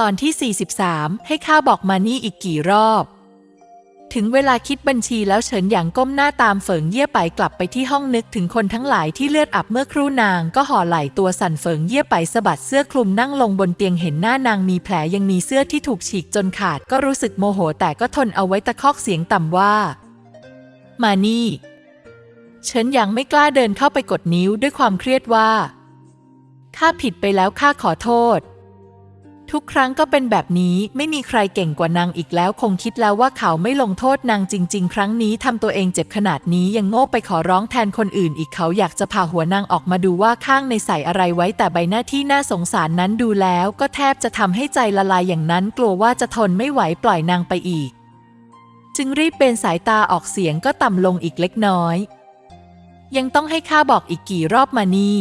ตอนที่ 43 ให้ข้าบอกมานี่อีกกี่รอบ ถึงเวลาคิดบัญชีแล้วเฉินหยางก้มหน้าตามเฟิงเย่ไปกลับไปที่ห้องนึกถึงคนทั้งหลายที่เลือดอับเมื่อครู่นางก็ห่อไหล่ตัวสั่นเฟิงเย่ไปสะบัดเสื้อคลุมนั่งลงบนเตียงเห็นหน้านางมีแผลยังมีเสื้อที่ถูกฉีกจนขาดก็รู้สึกโมโหแต่ก็ทนเอาไว้ตะคอกเสียงต่ำว่า มานี่เฉินหยางไม่กล้าเดินเข้าไปกดนิ้วด้วยความเครียดว่าข้าผิดไปแล้วข้าขอโทษ ทุกครั้งก็เป็นแบบนี้ไม่มีใครเก่งกว่านางอีกแล้ว คงคิดแล้วว่าเขาไม่ลงโทษนางจริง ๆ ครั้งนี้ทำตัวเองเจ็บขนาดนี้ยังโง่ไปขอร้องแทนคนอื่นอีกเขาอยากจะพาหัวนางออกมาดูว่าข้างในใส่อะไรไว้แต่ใบหน้าที่น่าสงสารนั้นดูแล้วก็แทบจะทำให้ใจละลายอย่างนั้น กลัวว่าจะทนไม่ไหวปล่อยนางไปอีก จึงรีบเป็นสายตาออกเสียงก็ต่ำลงอีกเล็กน้อย ยังต้องให้ข้าบอกอีกกี่รอบมานี่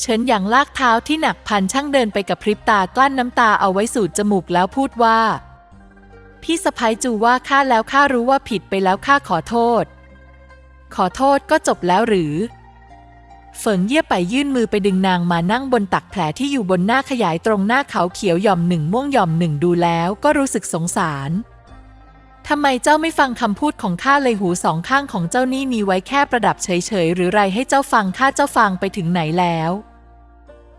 เฉินหยางลากเท้าที่หนักพันช่างเดินไปกับพริบตากลั้นน้ำตาเอาไว้สูดจมูกแล้วพูดว่า พี่สะพ้ยจูว่าข้าแล้วข้ารู้ว่าผิดไปแล้วข้าขอโทษ ขอโทษก็จบแล้วหรือเฟิงเยี่ยไปยื่นมือไปดึงนางมานั่งบนตักแผลที่อยู่บนหน้าขยายตรงหน้าเขาเขียวหย่อมหนึ่งม่วงหย่อมหนึ่งดูแล้วก็รู้สึกสงสาร ทำไมเจ้าไม่ฟังคำพูดของข้าเลยหูสองข้างของเจ้านี่มีไว้แค่ประดับเฉยๆ หรือไรให้เจ้าฟังข้าเจ้าฟังไปถึงไหนแล้ว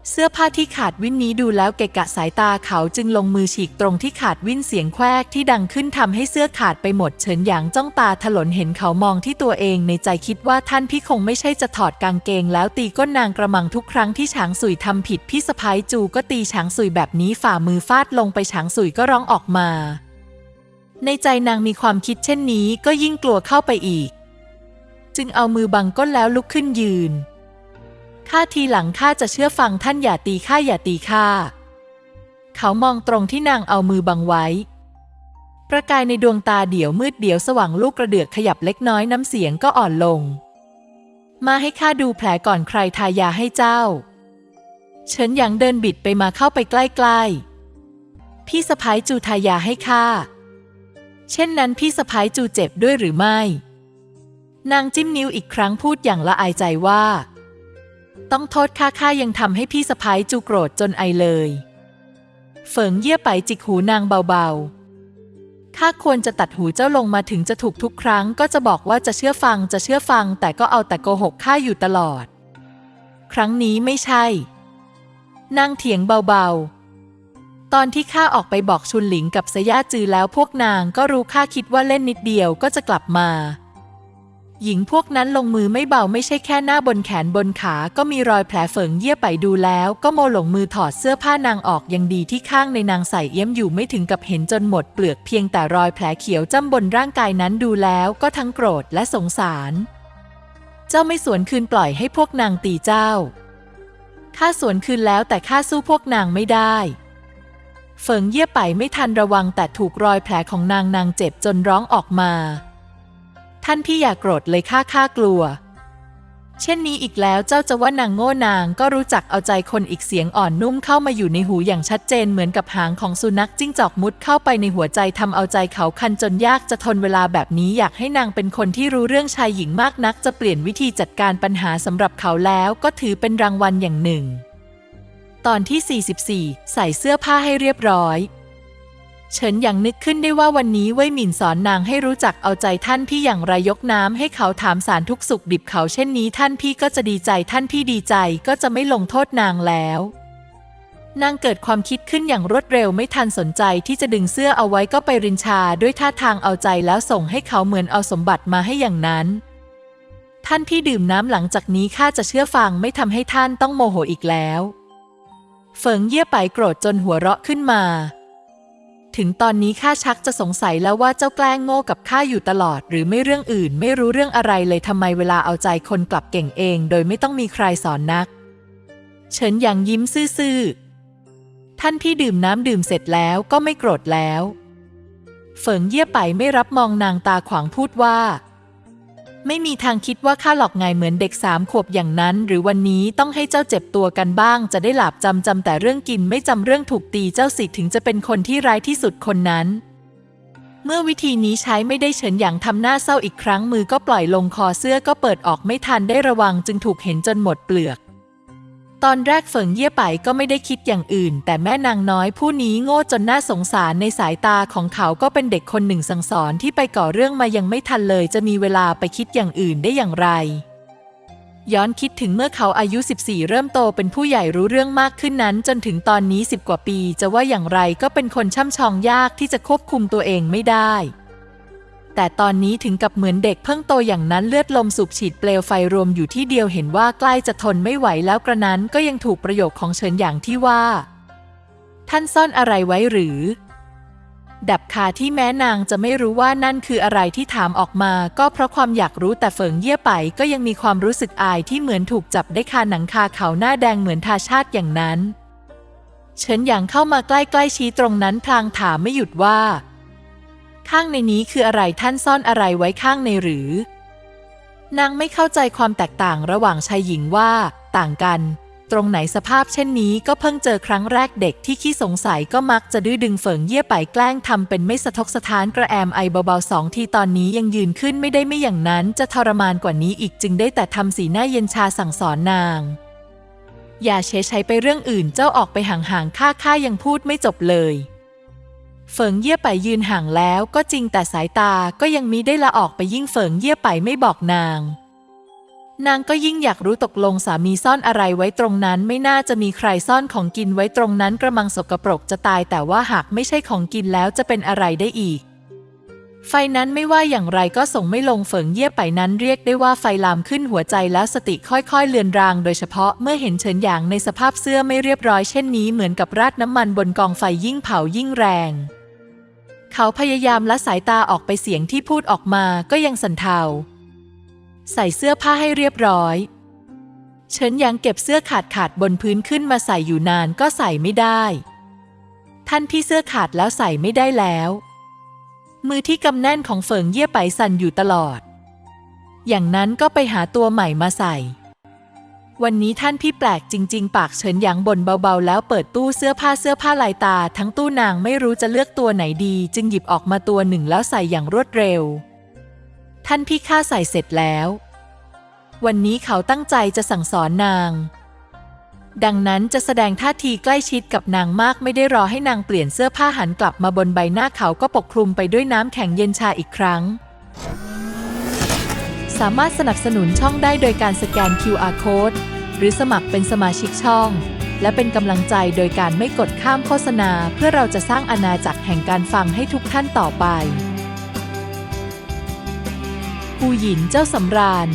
เสื้อผ้าที่ขาดวิ่นนี้ดูแล้วเกะกะสายตาเขาจึงลงมือฉีกตรงที่ขาดวิ่นเสียงแควกที่ดังขึ้นทำให้เสื้อขาดไปหมดเฉินหยางจ้องตาถลนเห็นเขามองที่ตัวเองในใจคิดว่าท่านพี่คงไม่ใช่จะถอดกางเกง แล้วตีก้นนางกระมังทุกครั้งที่ฉางสุยทำผิดพี่สะพ้ายจูก็ตีฉางสุยแบบนี้ฝ่ามือฟาดลงไปฉางสุยก็ร้องออกมา ในใจนางมีความคิดเช่นนี้ก็ยิ่งกลัวเข้าไปอีก จึงเอามือบังก้นแล้วลุกขึ้นยืนข้าทีหลังข้าจะเชื่อฟังท่านอย่าตีข้าอย่าตีข้า เขามองตรงที่นางเอามือบังไว้ ประกายในดวงตาเดี่ยวมืดเดี่ยวสว่างลูกกระเดือกขยับเล็กน้อยน้ำเสียงก็อ่อนลง มาให้ข้าดูแผลก่อนใครทายาให้เจ้า เฉินหยางเดินบิดไปมาเข้าไปใกล้ๆ พี่สะพ้ายจูทายาให้ข้า เช่นนั้นพี่สะพ้ายจูเจ็บด้วยหรือไม่ นางจิ้มนิ้วอีกครั้งพูดอย่างละอายใจว่า ต้องโทษข้าข้ายังทำให้พี่สะพ้ายจูโกรธจนไอเลยเฟิงเยี่ยไปจิกหูนางเบาๆข้าควรจะตัดหูเจ้าลงมาถึงจะถูกทุกครั้ง ก็จะบอกว่าจะเชื่อฟังจะเชื่อฟัง แต่ก็เอาแต่โกหกข้าอยู่ตลอด ครั้งนี้ไม่ใช่ นางเถียงเบาๆ ตอนที่ข้าออกไปบอกชุนหลิงกับสยาจือแล้วพวกนางก็รู้ข้าคิดว่าเล่นนิดเดียวก็จะกลับมา หญิงพวกนั้นลงมือไม่เบาไม่ใช่แค่หน้าบนแขนบนขาก็มีรอยแผลเฟิงเยี่ยไปดูแล้ว ก็โมหลงมือถอดเสื้อผ้านางออกยังดีที่ข้างในนางใส่เอี้ยมอยู่ไม่ถึงกับเห็นจนหมดเปลือกเพียงแต่รอยแผลเขียวจ้ำบนร่างกายนั้นดูแล้วก็ทั้งโกรธและสงสาร เจ้าไม่สวนคืนปล่อยให้พวกนางตีเจ้าข้าสวนคืนแล้วแต่ข้าสู้พวกนางไม่ได้ เฟิงเยี่ยไปไม่ทันระวังแต่ถูกรอยแผลของนางนางเจ็บจนร้องออกมา ท่านพี่อย่ากโกรธเลยข้าข้ากลัว เช่นนี้อีกแล้วเจ้าจะว่านางโง่นางก็รู้จักเอาใจคนอีกเสียงอ่อนนุ่มเข้ามาอยู่ในหูอย่างชัดเจนเหมือนกับหางของสุนัขจิ้งจอกมุดเข้าไปในหัวใจทำเอาใจเขาคันจนยากจะทนเวลาแบบนี้อยากให้นางเป็นคนที่รู้เรื่องชายหญิงมากนัก จะเปลี่ยนวิธีจัดการปัญหาสำหรับเขาแล้วก็ถือเป็นรางวัลอย่างหนึ่ง ตอนที่ 44 ใส่เสื้อผ้าให้เรียบร้อยเฉินย่างนึกขึ้นได้ว่าวันนี้เว่ยหมินสอนนางให้รู้จักเอาใจท่านพี่อย่างไรยกน้ำให้เขาถามสารทุกสุขดิบเขาเช่นนี้ท่านพี่ก็จะดีใจท่านพี่ดีใจก็จะไม่ลงโทษนางแล้ว นางเกิดความคิดขึ้นอย่างรวดเร็วไม่ทันสนใจที่จะดึงเสื้อเอาไว้ก็ไปรินชาด้วยท่าทางเอาใจแล้วส่งให้เขาเหมือนเอาสมบัติมาให้อย่างนั้น ท่านพี่ดื่มน้ำหลังจากนี้ข้าจะเชื่อฟังไม่ทำให้ท่านต้องโมโหอีกแล้ว เฟิงเยี่ยไปโกรธจนหัวเราะขึ้นมา ถึงตอนนี้ข้าชักจะสงสัยแล้วว่าเจ้าแกล้งโง่กับข้าอยู่ตลอด หรือไม่เรื่องอื่น ไม่รู้เรื่องอะไรเลยทำไมเวลาเอาใจคนกลับเก่งเอง โดยไม่ต้องมีใครสอนนัก เฉินหยางยิ้มซื่อๆท่านพี่ดื่มน้ำดื่มเสร็จแล้วก็ไม่โกรธแล้ว เฟิงเยี่ยไปไม่รับมองนางตาขวางพูดว่า ไม่มีทางคิดว่าข้าหลอกไงเหมือนเด็กสามขวบอย่างนั้น หรือวันนี้ต้องให้เจ้าเจ็บตัวกันบ้าง จะได้หลับจำจำแต่เรื่องกินไม่จำเรื่องถูกตีเจ้าสิถึงจะเป็นคนที่ร้ายที่สุดคนนั้น เมื่อวิธีนี้ใช้ไม่ได้เฉินหยางทำหน้าเศร้าอีกครั้งมือก็ปล่อยลงคอเสื้อก็เปิดออกไม่ทันได้ระวังจึงถูกเห็นจนหมดเปลือก ตอนแรกเฟิงเยี่ยไปก็ไม่ได้คิดอย่างอื่น แต่แม่นางน้อยผู้นี้โง่จนน่าสงสารในสายตาของเขาก็เป็นเด็กคนหนึ่งสังสอนที่ไปก่อเรื่องมายังไม่ทันเลย จะมีเวลาไปคิดอย่างอื่นได้อย่างไร ย้อนคิดถึงเมื่อเขาอายุ 14 เริ่มโตเป็นผู้ใหญ่รู้เรื่องมากขึ้นนั้น จนถึงตอนนี้ 10 กว่าปี จะว่าอย่างไรก็เป็นคนช่ำชองยากที่จะควบคุมตัวเองไม่ได้ แต่ตอนนี้ถึงกับเหมือนเด็กเพิ่งโตอย่างนั้นเลือดลมสูบฉีดเปลวไฟรวมอยู่ที่เดียวเห็นว่าใกล้จะทนไม่ไหวแล้วกระนั้นก็ยังถูกประโยคของเฉินอย่างที่ว่า ท่านซ่อนอะไรไว้หรือ ดับคาที่แม้นางจะไม่รู้ว่านั่นคืออะไรที่ถามออกมา ก็เพราะความอยากรู้แต่เฟิงเยี่ยไปก็ยังมีความรู้สึกอายที่เหมือนถูกจับได้คาหนังคาเขาหน้าแดงเหมือนทาชาติอย่างนั้นเฉินหยางเข้ามาใกล้ๆชี้ตรงนั้นพลางถามไม่หยุดว่า ข้างในนี้คืออะไรท่านซ่อนอะไรไว้ข้างในหรือ นางไม่เข้าใจความแตกต่างระหว่างชายหญิงว่า ต่างกัน ตรงไหนสภาพเช่นนี้ก็เพิ่งเจอครั้งแรกเด็กที่ขี้สงสัยก็มักจะดื้อดึงเฟิงเยี่ยไปแกล้งทำเป็นไม่สะทกสะท้านกระแอมไอเบาๆสองทีตอนนี้ยังยืนขึ้นไม่ได้ไม่อย่างนั้นจะทรมานกว่านี้อีกจึงได้แต่ทำสีหน้าเย็นชาสั่งสอนนางอย่าเฉยใช้ไปเรื่องอื่นเจ้าออกไปห่างๆข้าข้ายังพูดไม่จบเลย เฟิงเยี่ยไปยืนห่างแล้วก็จริงแต่สายตาก็ยังมิได้ละออกไปยิ่งเฟิงเยี่ยไปไม่บอกนาง นางก็ยิ่งอยากรู้ตกลงสามีซ่อนอะไรไว้ตรงนั้นไม่น่าจะมีใครซ่อนของกินไว้ตรงนั้นกระมังสกปรกจะตายแต่ว่าหากไม่ใช่ของกินแล้วจะเป็นอะไรได้อีก ไฟนั้นไม่ว่าอย่างไรก็ส่งไม่ลงเฟิงเยี่ยไปนั้นเรียกได้ว่าไฟลามขึ้นหัวใจแล้วสติค่อยๆเลือนราง โดยเฉพาะเมื่อเห็นเฉินหยางในสภาพเสื้อไม่เรียบร้อยเช่นนี้เหมือนกับราดน้ำมันบนกองไฟยิ่งเผายิ่งแรง เขาพยายามละสายตาออกไปเสียงที่พูดออกมาก็ยังสันเทา ใส่เสื้อผ้าให้เรียบร้อย เฉินหยางเก็บเสื้อขาดขาดบนพื้นขึ้นมาใส่อยู่นานก็ใส่ไม่ได้ ท่านที่เสื้อขาดแล้วใส่ไม่ได้แล้ว มือที่กำแน่นของเฟิงเยี่ยไปสั่นอยู่ตลอด อย่างนั้นก็ไปหาตัวใหม่มาใส่ วันนี้ท่านพี่แปลกจริง ๆ ปากเฉินหยางบ่นเบาๆ แล้วเปิดตู้เสื้อผ้าเสื้อผ้าลายตา ทั้งตู้นางไม่รู้จะเลือกตัวไหนดี จึงหยิบออกมาตัวหนึ่งแล้วใส่อย่างรวดเร็ว ท่านพี่ข้าใส่เสร็จแล้ว วันนี้เขาตั้งใจจะสั่งสอนนาง ดังนั้นจะแสดงท่าทีใกล้ชิดกับนางมากไม่ได้รอให้นางเปลี่ยนเสื้อผ้าหันกลับมาบนใบหน้าเขาก็ปกคลุมไปด้วยน้ำแข็งเย็นชาอีกครั้ง สามารถสนับสนุนช่องได้โดยการสแกน QR Code หรือสมัครเป็นสมาชิกช่อง และเป็นกำลังใจโดยการไม่กดข้ามโฆษณา เพื่อเราจะสร้างอาณาจักรแห่งการฟังให้ทุกท่านต่อไปผู้หญินเจ้าสำราญ